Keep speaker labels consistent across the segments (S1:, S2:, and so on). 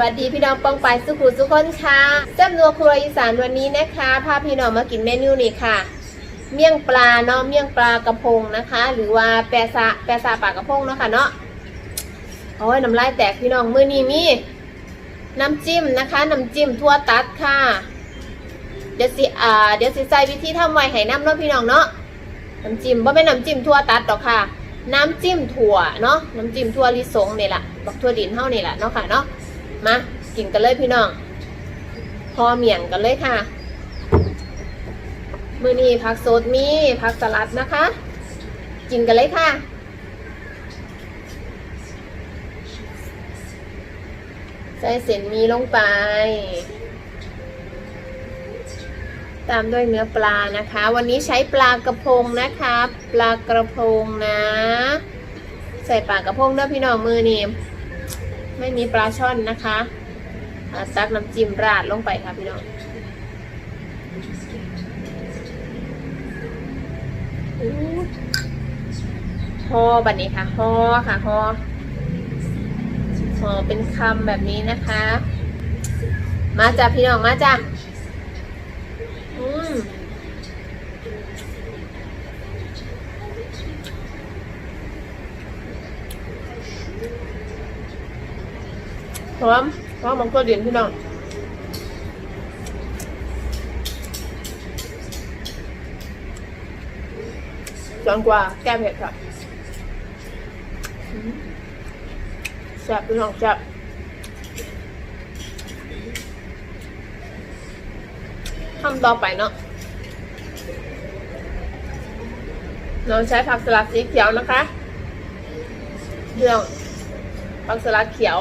S1: วัสดีพี่น้องปองไปายสุขุสุขคนค่ะแซ่บนัวครัวอีสานวันนี้นะคะพาพี่น้องมากินเมนูนี้ค่ะ เมี่ยงปลาเนาะเมี่ยงปลากระพงนะคะ หรือว่าแปรซาแปรซาปลากระพงเนาะค่ะเนาะโอ้ยน้ำลายแตกพี่น้องมือนี้มีน้ำจิ้มนะคะน้ำจิ้มทั่วตัดค่ะ เดี๋ยวสิอ่าเดี๋ยวสิใส่วิธีทำไว้ให้น้ำเนาะพี่น้องเนาะน้ำจิ้มว่าเป็นน้ำจิ้มทั่วตัดหรอกค่ะ น้ำจิ้มถั่วเนาะน้ำจิ้มทั่วลิสงนี่แหละบักทั่วดินเท่านี่แหละเนาะค่ะเนาะ มากินกันเลยพี่น้อง พอเมี่ยงกันเลยค่ะ มือนี้ผักสดมีผักสลัดนะคะ กินกันเลยค่ะใส่เส้นมีลงไป ตามด้วยเนื้อปลานะคะ วันนี้ใช้ปลากระพงนะคะ ปลากระพงนะ ใส่ปลากระพงด้วยพี่น้องมือนี่ ไม่มีปลาช่อนนะคะตักน้ำจิ้มราดลงไปค่ะพี่น้องอู้ห่อบันนี้ค่ะหอค่ะหอหอเป็นคำแบบนี้นะคะ มาจ้ะพี่น้องมาจ้ะ อืม พร้อมพร้อมมันก็เดียนพี่น้องจนกว่าแก้เผ็ดค่ะอืมแซ่บพี่น้องแซ่บทำต่อไปเนาะเราใช้ผักสลัดสีเขียวนะคะ เรื่องผักสลัดเขียว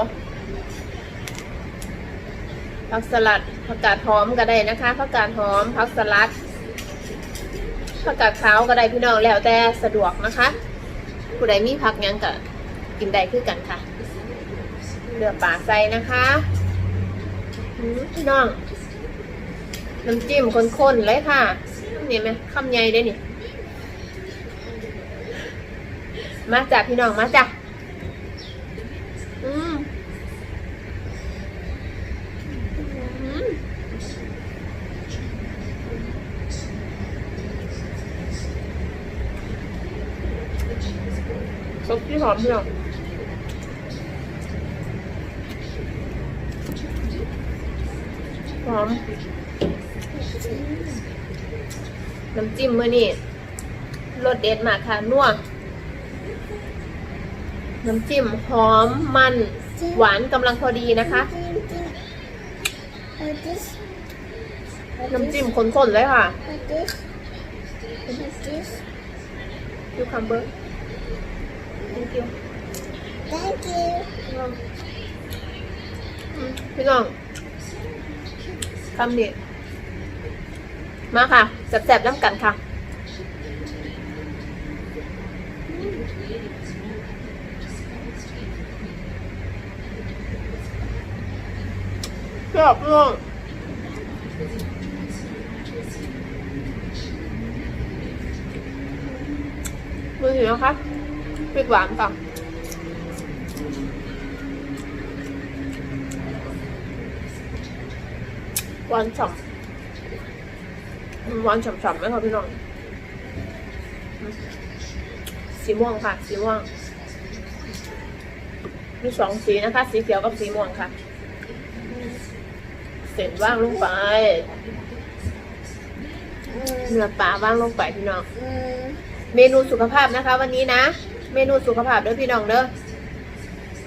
S1: ผักสลัดผักกาดหอมก็ได้นะคะผักกาดหอมผักสลัดผักกาดขาวก็ได้พี่น้องแล้วแต่สะดวกนะคะผู้ใดมีผักยังก็กินได้คือกันค่ะเลือกป่าใส่นะคะพี่น้องน้ำจิ้มข้นๆเลยค่ะนี่ไหมคำใหญ่ได้นี่มาจ้ะพี่น้องมาจ้ะอืมอืม ซุปที่หอมพี่น้องหอมน้ำจิ้มมื่อนี่รสเด็ดมากค่ะนัวน้ำจิ้มหอมมัน หวานกำลังพอดีนะคะ น้ำจิ้มข้นๆเลยค่ะยู คัมเบอร์ thank you อืมพี่น้องคำนี้มาค่ะแซ่บๆน้ำกันค่ะชอบพี่น้องมือถือนะคะ พริกหวานค่ะหวานฉ่ำหวานฉ่ำๆไหมคะพี่น้องสีม่วงค่ะ สีม่วง มีสองสีนะคะ สีเขียวกับสีม่วงค่ะ เสร็จว่างลงไปเนื้อปลาว่างลงไปพี่น้อง เมนูสุขภาพนะคะวันนี้นะ เมนูสุขภาพเด้อพี่น้องเด้อ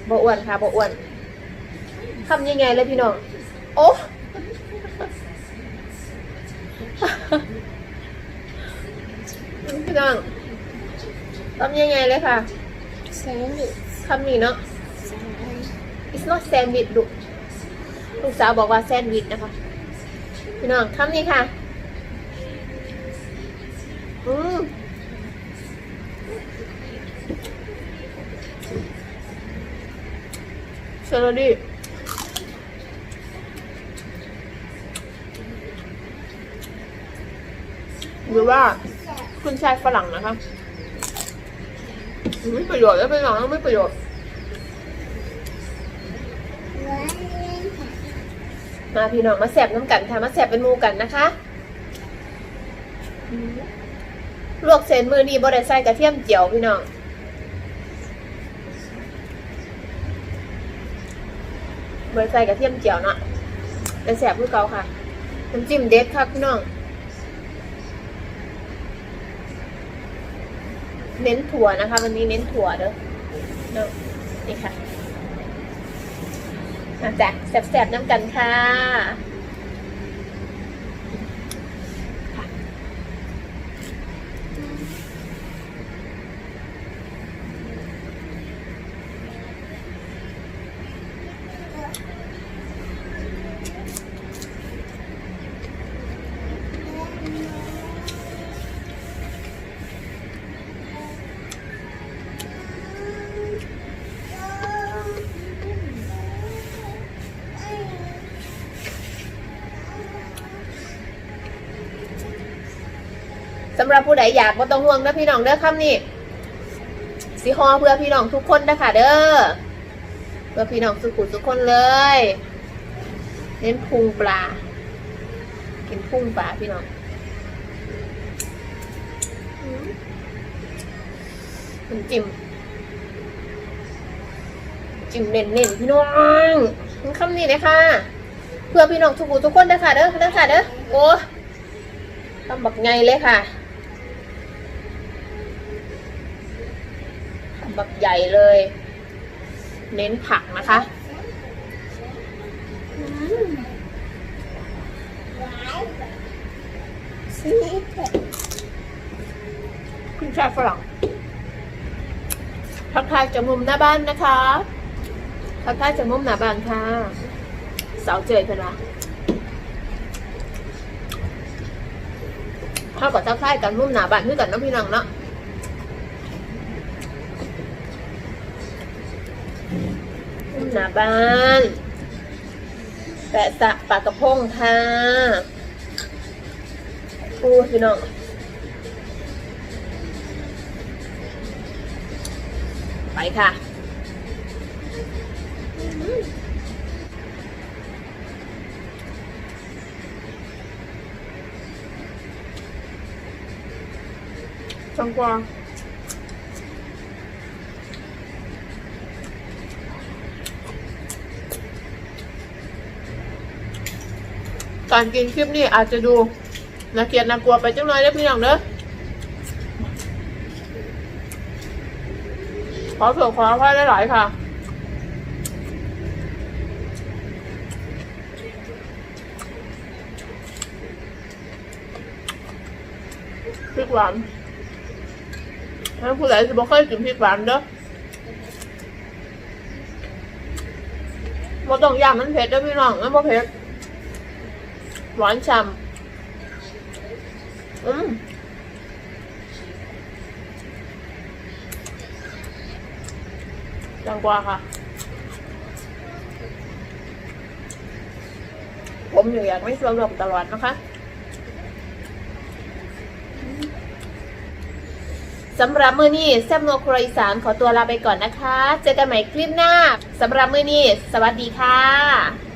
S1: บ่อ้วนค่ะบ่อ้วนทำยังไงเลยพี่น้อง โอ้พี่น้องทำยังไงเลยค่ะแซมบิคำนี้เนาะ it's not sandwich ลูกลูกสาวบอกว่าแซนด์วิชนะคะ พี่น้องคำนี้ค่ะ อืม เชอร์รี่หรือว่าคุณชายฝรั่งนะคะไม่ประโยชน์แล้วเป็นหลังไม่ประโยชน์มาพี่น้องมาแสบน้ำกันค่ะมาแสบเป็นมูกันนะคะลวกเส้นมือดีบ่ได้ใส่กระเทียมเจียวพี่น้อง บ่ได้ใส่กระเทียมเจียวเนาะแต่แสบผู้เก่าค่ะน้ำจิ้มเด็ดค่ะพี่น้อง เน้นถั่วนะคะ วันนี้เน้นถั่วเด้อเนาะนี่ค่ะมาจ้ะแสบๆน้ำกันค่ะ สำหรับผู้ใดอยากบ่ต้องห่วงนะพี่น้องเด้อคำนี้สิฮอเพื่อพี่น้องทุกคนนะคะเด้อเพื่อพี่น้องสุขุทุกคนเลยเน้นพุงปลา กินพุงปลาพี่น้องอืมน้ำจิ้มจิ้มเน้นๆพี่น้องคำนี้เลยค่ะ เพื่อพี่น้องทุกคนทุกคนนะคะเด้อเด้อค่ะเด้อโอ้ทำบักไงเลยค่ะ บักใหญ่เลย เน้นผักนะคะ คุณชายฝรั่งทักทายจากมุมหน้าบ้านนะคะทักทายจากมุมหน้าบ้านค่ะสาวเจยเพื่อนะเท่ากับทักทายกันมุมหน้าบ้านคือกันน้องพี่น้องเนาะ หน้าบ้านแปะสะปากกระพงค่ะปูพี่น้องไปค่ะจังกวา การกินคลิปนี้อาจจะดูน่าเกลียดน่ากลัวไปจังเลยนะพี่น้องเนอะขอเผื่อขออภัยหลายค่ะพริกหวานถ้าผู้ใดจะบอกเคยกินพริกหวานเด้อบ่ต้องย่างมันเผ็ดเด้อพี่น้องมันบ่เผ็ด หวานฉ่ำอืมจังกว่าค่ะ ผมอยู่อย่ากไม่สวมรวมตลอดนะคะสำหรับมือนี้แซมโนครอีสานขอตัวลาไปก่อนนะคะ เจอกันใหม่คลิปหน้า สำหรับมือนี้ สวัสดีค่ะ